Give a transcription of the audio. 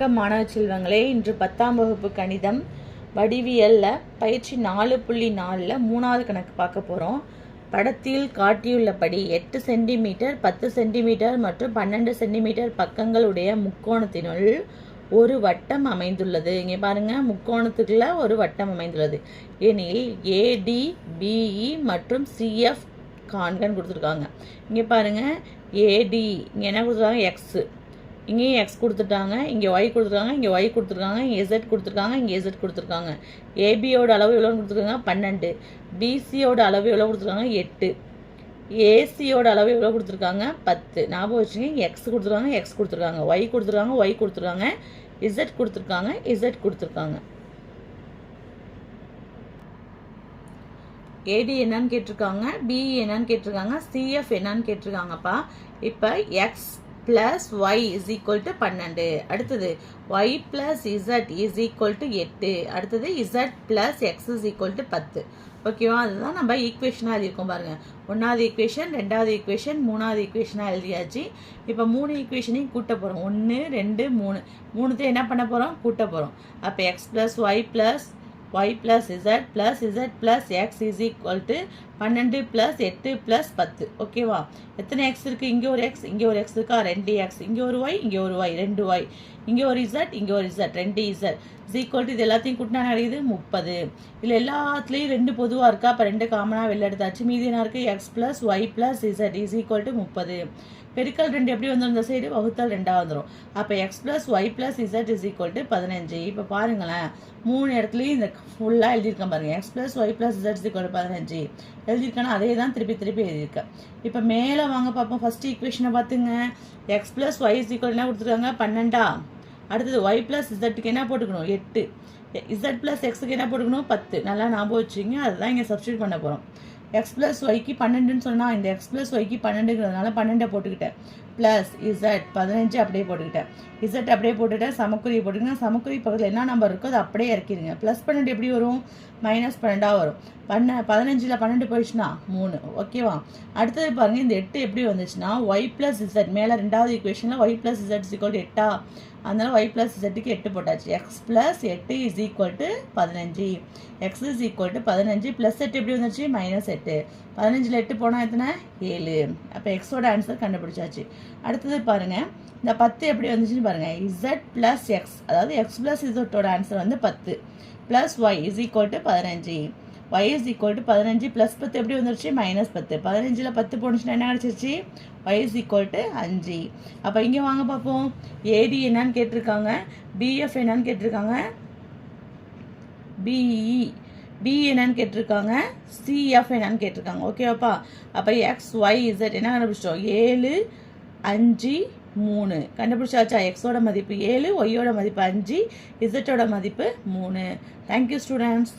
வணக்கம் மாணவ செல்வங்களே. இன்று பத்தாம் வகுப்பு கணிதம் வடிவியல்ல பயிற்சி நாலு புள்ளி நாலில் மூணாவது கணக்கு பார்க்க போகிறோம் படத்தில் காட்டியுள்ளபடி எட்டு சென்டிமீட்டர் பத்து சென்டிமீட்டர் மற்றும் பன்னெண்டு சென்டிமீட்டர் பக்கங்களுடைய முக்கோணத்தினுள் ஒரு வட்டம் அமைந்துள்ளது. இங்கே பாருங்கள் முக்கோணத்துக்குள்ள ஒரு வட்டம் அமைந்துள்ளது. எனில் ஏடி பிஇ e மற்றும் சிஎஃப் கான்கன் கொடுத்துருக்காங்க. இங்கே பாருங்கள் ஏடி இங்கே என்ன கொடுத்துருக்காங்க? எக்ஸு இங்கேயும் எக்ஸ் கொடுத்துட்டாங்க இங்கே ஒய் கொடுத்துருக்காங்க இங்கே ஒய் கொடுத்துருக்காங்க இங்கே இசட் கொடுத்துருக்காங்க இங்கே இசட் கொடுத்துருக்காங்க. ஏபியோட அளவு எவ்வளோன்னு கொடுத்துருக்காங்க? பன்னெண்டு. பிசியோட அளவு எவ்வளோ கொடுத்துருக்காங்க? எட்டு. ஏசியோட அளவு எவ்வளோ கொடுத்துருக்காங்க? பத்து. ஞாபகம் வச்சுங்க எக்ஸ் கொடுத்துருக்காங்க எக்ஸ் கொடுத்துருக்காங்க. ஒய் கொடுத்துருக்காங்க ஒய் கொடுத்துருக்காங்க. இசட் கொடுத்துருக்காங்க இசட் கொடுத்துருக்காங்க. ஏடி என்னன்னு கேட்டிருக்காங்க பிஇ என்னன்னு கேட்டிருக்காங்க சிஎஃப் என்னன்னு கேட்டிருக்காங்கப்பா. இப்போ x plus y is equal to பன்னெண்டு. அடுத்தது y plus z is equal to எட்டு. அடுத்தது z plus x is equal to பத்து. ஓகேவா அதுதான் நம்ம ஈக்குவேஷனாக எழுதியிருக்கோம் பாருங்கள் ஒன்றாவது ஈக்குவேஷன் ரெண்டாவது ஈக்குவேஷன் மூணாவது ஈக்குவேஷனாக எழுதியாச்சு. இப்போ மூணு ஈக்குவேஷனையும் கூட்ட போகிறோம் ஒன்று ரெண்டு மூணு. மூணுத்தையும் என்ன பண்ண போகிறோம் கூட்ட போகிறோம் அப்போ x plus y plus y plus z plus z plus x is equal to பன்னெண்டு ப்ளஸ் எட்டு ப்ளஸ் பத்து. ஓகேவா எத்தனை எக்ஸ் இருக்குது இங்கே ஒரு எக்ஸ் இங்கே ஒரு எக்ஸ் இருக்கா? ரெண்டு எக்ஸ் இங்கே ஒரு ஒய் இங்கே ஒரு ஒய் ரெண்டு ஒய் இங்கே ஒரு இசட் இங்கே ஒரு இசட் ரெண்டு இசட் இஸ் ஈக்குவல் டு இது எல்லாத்தையும் கூட்டினா கிடைக்குது முப்பது. இதில் எல்லாத்துலேயும் ரெண்டு பொதுவாக இருக்கா? அப்போ ரெண்டு காமனாக வெளில எடுத்தாச்சு. மீதி என்ன இருக்குது x plus y plus z is equal to முப்பது. பெருக்கல் ரெண்டு எப்படி வந்துடும் இந்த சைடு வகுத்தல் ரெண்டாக வந்துடும் அப்போ x plus y plus z is equal to பதினஞ்சு. இப்போ பாருங்களேன். மூணு இடத்துலையும் இந்த ஃபுல்லாக எழுதியிருக்கேன் பாருங்கள் x plus y plus z is பதினஞ்சு. எழுதியிருக்கேன்னா அதே தான் திருப்பி திருப்பி எழுதியிருக்கேன். இப்போ மேலே வாங்க பார்ப்போம். ஃபஸ்ட்டு ஈக்குவேஷனை பார்த்துங்க. எக்ஸ் ப்ளஸ் ஒய் இஸ் என்ன கொடுத்துருக்காங்க? பன்னெண்டா. அடுத்தது ஒய் ப்ளஸ் இசட்டுக்கு என்ன போட்டுக்கணும்? எட்டு. இசட் ப்ளஸ் எக்ஸுக்கு என்ன போட்டுக்கணும்? பத்து. நல்லா ஞாபகம் வச்சுங்க அதுதான் இங்கே சப்ஸ்டியூட் பண்ண போகிறோம் எக்ஸ் ப்ளஸ் ஒய்க்கு பன்னெண்டுன்னு சொன்னால் இந்த எக்ஸ் ப்ளஸ் ஒய்க்கு பன்னெண்டுங்கிறதுனால பன்னெண்டை போட்டுக்கிட்டேன். ப்ளஸ் இசட் பதினஞ்சு அப்படியே போட்டுக்கிட்டேன். இசட் அப்படியே போட்டுக்கிட்டேன் சமக்குறி போட்டுக்கிட்டேன். சமக்குறி பக்கத்தில் என்ன நம்பர் இருக்கோ அதை அப்படியே இறக்கிடுங்க. ப்ளஸ் பன்னெண்டு எப்படி வரும்? மைனஸ் பன்னெண்டாக வரும். பண்ண பதினஞ்சில் பன்னெண்டு போயிடுச்சுன்னா மூணு. ஓகேவா அடுத்தது பாருங்கள் இந்த எட்டு எப்படி வந்துச்சுன்னா ஒய் ப்ளஸ் இசட் மேலே ரெண்டாவது இக்குவேஷனில் ஒய் ப்ளஸ் இசட் சிக்கோல் எட்டா? அதனால் ஒய் ப்ளஸ் இசட்டுக்கு எட்டு போட்டாச்சு. எக்ஸ் ப்ளஸ் எட்டு இஸ் ஈக்குவல் டு பதினஞ்சு. எக்ஸ் இஸ் ஈக்குவல் டு பதினஞ்சு ப்ளஸ் எட்டு எப்படி வந்துச்சு? மைனஸ் எட்டு. பதினஞ்சில் எட்டு போனால் எத்தனை? ஏழு. அப்போ எக்ஸோட ஆன்சர் கண்டுபிடிச்சாச்சு. அடுத்தது பாருங்கள் இந்த பத்து எப்படி வந்துச்சுன்னு பாருங்கள் இசட் ப்ளஸ் எக்ஸ் அதாவது எக்ஸ் ப்ளஸ் இசட்டோட ஆன்சர் வந்து பத்து. Plus y is equal to பதினஞ்சு. ஒய் இஸ் ஈக்குவல் டு பதினஞ்சு ப்ளஸ் பத்து எப்படி வந்துருச்சு? மைனஸ் பத்து. பதினஞ்சில் பத்து போணுச்சுன்னா என்ன கிடச்சிருச்சு? ஒய் இஸ் ஈக்குவல் டு அஞ்சு. அப்போ இங்கே வாங்க பார்ப்போம். ஏடி என்னன்னு கேட்டிருக்காங்க. பிஎஃப் என்னன்னு கேட்டிருக்காங்க. BE B e. என்னன்னு கேட்டிருக்காங்க. சிஎஃப் என்னன்னு கேட்டிருக்காங்க. ஓகேவாப்பா அப்போ. எக்ஸ் ஒய் இசட் என்ன கண்டுபிடிச்சிட்டோம்? ஏழு அஞ்சு மூணு. கண்டுபிடிச்சாச்சா? எக்ஸோட மதிப்பு ஏழு ஒய்யோட மதிப்பு அஞ்சு இசட்டோட மதிப்பு மூணு. Thank you students